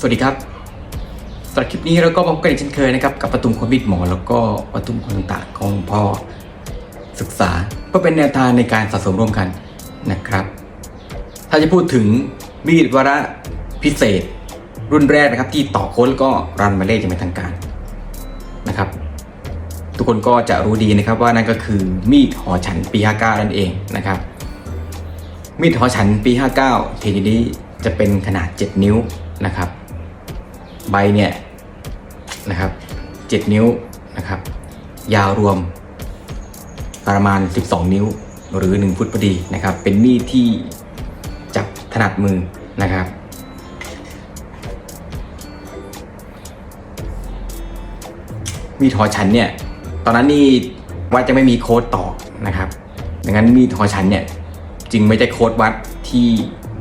สวัสดีครับสำหรับคลิปนี้เราก็พบกันอีกเช่นเคยนะครับ กับประตุมคนบิดหมอ แล้วก็ประตุมคนต่างๆของพ่อศึกษาเพื่อเป็นแนวทางในการสะสมร่วมกันนะครับ ถ้าจะพูดถึงมีดวระพิเศษ รุ่นแรกนะครับ ที่ต่อโค้ดก็รันมาเลขอย่างเป็นทางการนะครับ ทุกคนก็จะรู้ดีนะครับว่านั่นก็คือมีดหอฉันปี59นั่นเองนะครับ มีดหอฉันปี 59ทีนี้จะเป็นขนาด 7 นิ้วนะครับ ใบเนี่ยนะครับ 7 นิ้วนะครับ ยาวรวมประมาณ 12 นิ้วหรือ 1 ฟุตพอดีนะครับ เป็นมีดที่จับถนัดมือนะครับ มีดหอฉันเนี่ยตอนนั้นนี่วัดจะไม่มีโค้ดต่อนะครับดังนั้นมีดหอฉันเนี่ยจึงไม่ใช่โค้ดวัดที่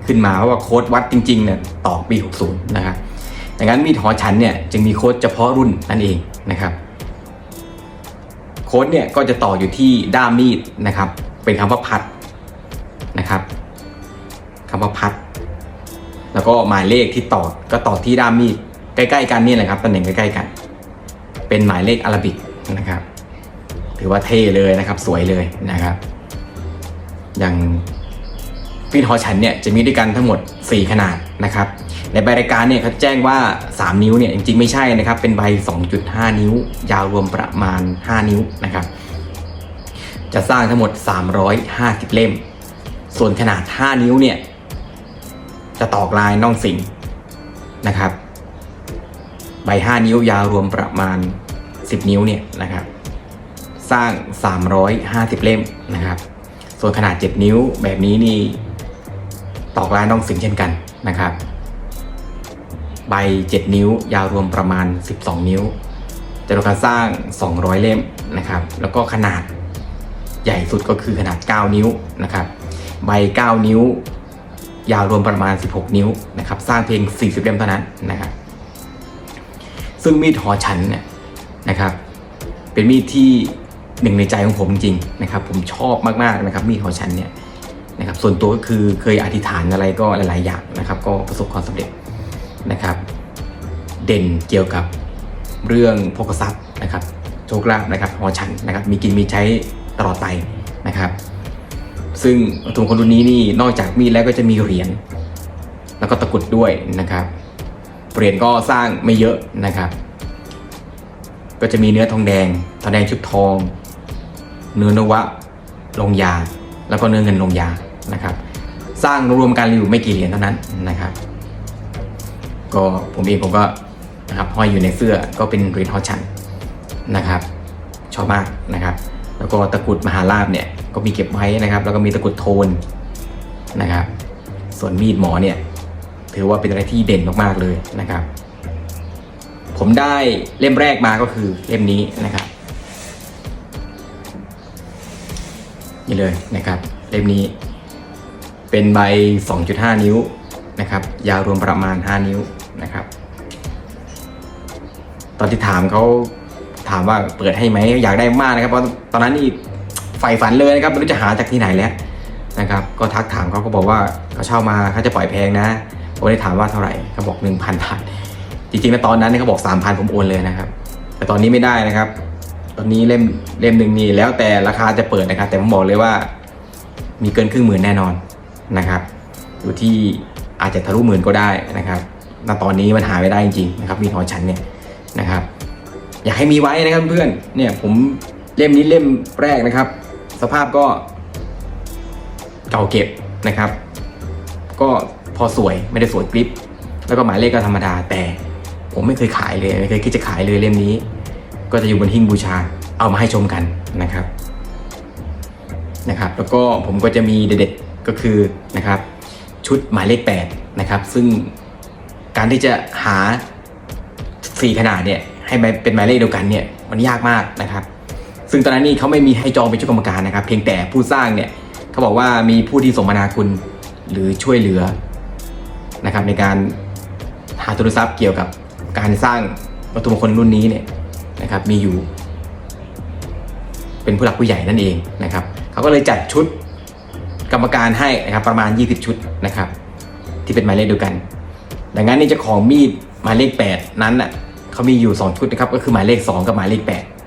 ขึ้นมาเพราะว่าโค้ดวัดจริงๆเนี่ยต่อปี 60 นะครับ ดังนั้นมีดหอฉันเนี่ยจึงมีโค้ดเฉพาะรุ่นนั่นเองนะครับ โค้ดเนี่ยก็จะต่ออยู่ที่ด้ามมีดนะครับ เป็นคำว่าพัดนะครับคำว่าพัด แล้วก็หมายเลขที่ต่อก็ต่อที่ด้ามมีดใกล้ๆกันนี่แหละครับตำแหน่งใกล้ๆกัน เป็นหมายเลขอาราบิกนะครับ ถือว่าเท่เลยนะครับสวยเลยนะครับ อย่างฟีดหอฉันเนี่ยจะมีด้วยกันทั้งหมด 4 ขนาดนะครับ ในใบรายการเนี่ยเขาแจ้งว่า 3 นิ้วเนี่ยจริงๆไม่ใช่นะครับ เป็นใบ 2.5 นิ้ว ยาวรวมประมาณ 5 นิ้วนะครับ จะสร้างทั้งหมด 350 เล่ม ส่วนขนาด 5 นิ้วเนี่ย จะตอกลายน่องสิงนะครับ ใบ 5 นิ้วยาวรวมประมาณ 10 นิ้วเนี่ยนะครับ สร้าง 350 เล่มนะครับ ส่วนขนาด 7 นิ้วแบบนี้นี่ตอกลายน้องสิงเช่นกันนะครับ ใบ 7 นิ้ว ยาวรวมประมาณ 12 นิ้วจะทำการสร้าง 200 เล่มนะครับ แล้วก็ขนาดใหญ่สุดก็คือขนาด 9 นิ้วนะครับ ใบ 9 นิ้ว ยาวรวมประมาณ 16 นิ้วนะครับ สร้างเพียง 40 เล่มเท่านั้นนะครับ ซึ่งมีดหอฉันเนี่ยนะครับ เป็นมีดที่หนึ่งในใจของผมจริงๆนะครับ ผมชอบมากๆนะครับ มีดขอฉันเนี่ยนะครับ ส่วนตัวก็คือเคยอธิษฐานอะไรก็หลาย ๆ อย่างนะครับ ก็ประสบความสำเร็จ นะครับ เด่นเกี่ยวกับเรื่องโภคทรัพย์นะครับโชคลาภนะครับหอฉันนะครับ มีกินมีใช้ตลอดไปนะครับ ซึ่งถุงคลรุ่นนี้นี่นอกจากมีแล้วก็จะมีเหรียญแล้วก็ตะกรุดด้วยนะครับเหรียญก็สร้างไม่เยอะนะครับ ก็จะมีเนื้อทองแดงทองแดงชุบทอง เนื้อนวะลงยา แล้วก็เนื้อเงินลงยานะครับ สร้างรวมกันอยู่ไม่กี่เหรียญเท่านั้นนะครับ ก็ผมเองผมก็นะครับห้อยอยู่ในเสื้อก็เป็นเหรียญฮอชันนะครับ ชอบมากนะครับ แล้วก็ตะกุดมหาลาบเนี่ยก็มีเก็บไว้นะครับ แล้วก็มีตะกุดโทนนะครับ ส่วนมีดหมอเนี่ยถือว่าเป็นอะไรที่เด่นมากๆเลยนะครับ ผมได้เล่มแรกมาก็คือเล่มนี้นะครับนี่เลยนะครับเล่มนี้เป็นใบ 2.5 นิ้วนะครับ ยาวรวมประมาณ 5 นิ้ว นะครับ ตอนที่ถามเขาถามว่าเปิดให้ไหมอยากได้มากนะครับเพราะตอนนั้นนี่ใฝ่ฝันเลยนะครับไม่รู้จะหาจากที่ไหนแล้วนะครับ ก็ทักถามเขาก็บอกว่าเขาเช่ามาเขาจะปล่อยแพงนะผมได้ถามว่าเท่าไหร่เขาบอก 1,000บาทจริงๆแล้วตอนนั้นเนี่ยเขาบอก 3,000 ผมโอนเลยนะครับ แต่ตอนนี้ไม่ได้นะครับ ตอนนี้เล่มเล่มหนึ่งนี่แล้วแต่ราคาจะเปิดนะครับ แต่ผมบอกเลยว่า มีเกินครึ่งหมื่นแน่นอนนะครับ อยู่ที่อาจจะทะลุหมื่นก็ได้นะครับ ณตอนนี้มันหาไม่ได้จริงๆนะครับมีทอชันเนี่ยนะครับ อยากให้มีไว้นะครับเพื่อนเนี่ยผมเล่มนี้เล่มแรกนะครับ สภาพก็เก่าเก็บนะครับ ก็พอสวยไม่ได้สวยกริป แล้วก็หมายเลขก็ธรรมดาแต่ผมไม่เคยขายเลยไม่เคยคิดจะขายเลยเล่มนี้ ก็จะอยู่บนหิ้งบูชาเอามาให้ชมกันนะครับนะครับ แล้วก็ผมก็จะมีเด็ดๆก็คือนะครับ ชุดหมายเลข8นะครับ ซึ่ง การที่จะหา 4 ขนาดเนี่ยให้เป็นหมายเลขเดียวกันเนี่ยมันยากมากนะครับ ซึ่งตอนนั้นนี่เขาไม่มีให้จองเป็นชุดกรรมการนะครับ เพียงแต่ผู้สร้างเนี่ยเขาบอกว่ามีผู้ที่สมนาคุณหรือช่วยเหลือนะครับในการหาทุนทรัพย์เกี่ยวกับการสร้างวัตถุมงคลรุ่นนี้เนี่ยนะครับมีอยู่ เป็นผู้หลักผู้ใหญ่นั่นเองนะครับเขาก็เลยจัดชุดกรรมการให้นะครับประมาณ 20 ชุดนะครับที่เป็นหมายเลขเดียวกัน ดังนั้นนี่เจ้าของมีดหมายเลข 8 นั้นน่ะเขามีอยู่ 2 ชุดนะครับก็คือหมายเลข 2 กับหมายเลข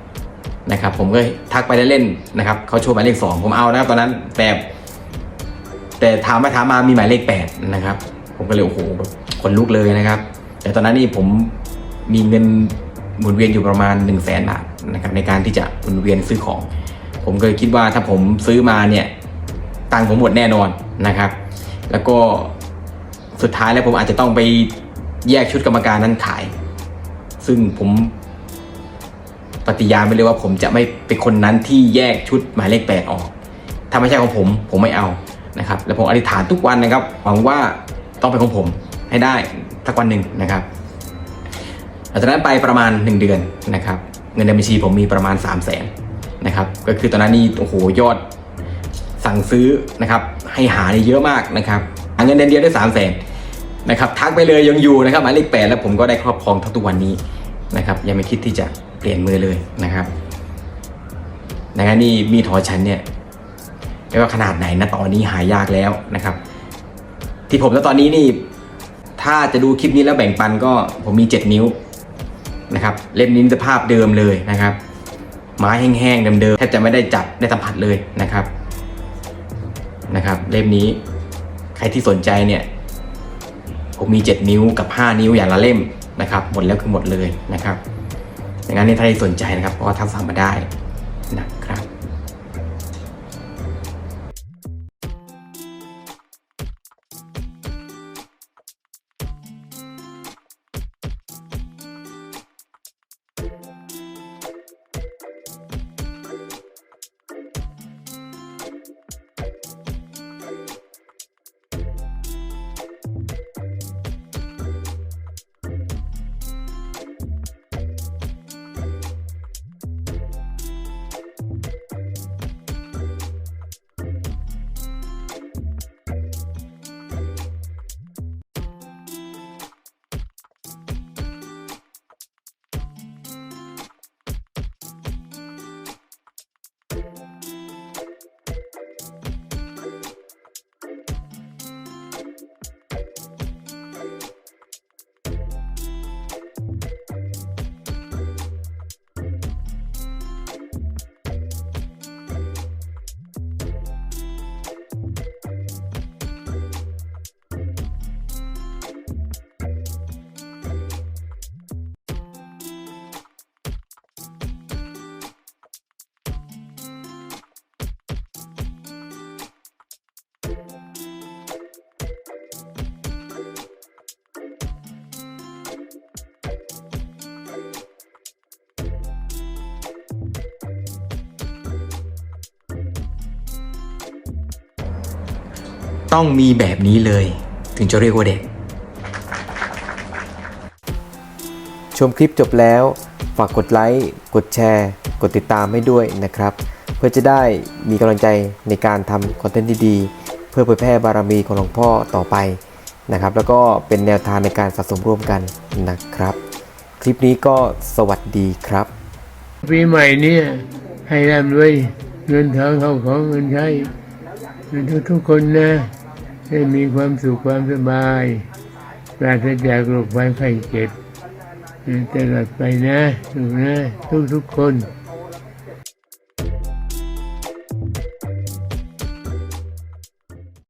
8 นะครับ ผมก็ทักไปเล่นๆนะครับเขาโชว์หมายเลข 2 ผมเอานะครับตอนนั้นแต่แต่ถามไปถามมามีหมายเลข 8 นะครับ ผมก็เลยโอ้โหแบบขนลุกเลยนะครับ แต่ตอนนั้นนี่ผมมีเงินหมุนเวียนอยู่ประมาณ 1 0 0 0 0แสนบาทนะครับในการที่จะหมุนเวียนซื้อของ ผมก็เลยคิดว่าถ้าผมซื้อมาเนี่ยตังค์ผมหมดแน่นอนนะครับ แล้วก็ สุดท้ายแล้วผมอาจจะต้องไปแยกชุดกรรมการนั้นขาย ซึ่งผมปฏิญาณไปเลยว่าผมจะไม่เป็นคนนั้นที่แยกชุดหมายเลขแปดออก ถ้าไม่ใช่ของผมผมไม่เอานะครับ แล้วผมอธิษฐานทุกวันนะครับ หวังว่าต้องเป็นของผมให้ได้สักวันหนึ่งนะครับหลังจากนั้นไปประมาณ 1 เดือนนะครับ เงินในบัญชีผมมีประมาณ 3 0 0แสนนะครับ ก็คือตอนนั้นนี่โอ้โหยอดสั่งซื้อนะครับ ให้หานี่เยอะมากนะครับหาเงินเดือนเดียวได้ 3 0 0แสน นะครับทักไปเลยยังอยู่นะครับหมายเลขแปดแล้วผมก็ได้ครอบครองท่าทุกวันนี้นะครับยังไม่คิดที่จะเปลี่ยนมือเลยนะครับดังนั้นนี่มีดหอฉันเนี่ยไม่ว่าขนาดไหนนะตอนนี้หายากแล้วนะครับ ที่ผมแล้วตอนนี้นี่ถ้าจะดูคลิปนี้แล้วแบ่งปันก็ผมมี 7 นิ้วนะครับเล่มนี้สภาพเดิมเลยนะครับ ไม้แห้งๆเดิมๆแทบจะไม่ได้จับได้สัมผัสเลยนะครับนะครับ เล่มนี้ใครที่สนใจเนี่ย ผมมี 7 นิ้วกับ 5 นิ้วอย่างละเล่มนะครับหมดแล้วคือหมดเลยนะครับดังนั้นเนี่ยถ้าใครสนใจนะครับก็ทักสั่งมาได้นะครับ ต้องมีแบบนี้เลย ถึงจะเรียกว่าเด็ก ชมคลิปจบแล้ว ฝากกดไลค์กดแชร์ กดติดตามให้ด้วยนะครับ เพื่อจะได้มีกำลังใจในการทำคอนเทนต์ดีๆ เพื่อเผยแพร่บารมีของหลวงพ่อต่อไปนะครับ แล้วก็เป็นแนวทางในการสะสมร่วมกันนะครับ คลิปนี้ก็สวัสดีครับ ปีใหม่เนี่ยให้ร่ำรวยเงินทองเข้าของเงินใช้ทุกทุกคนนะ ให้มีความสุขความสบายปราศจากโรคภัยไข้เจ็บตลอดไปนะถูกนะทุกทุกคน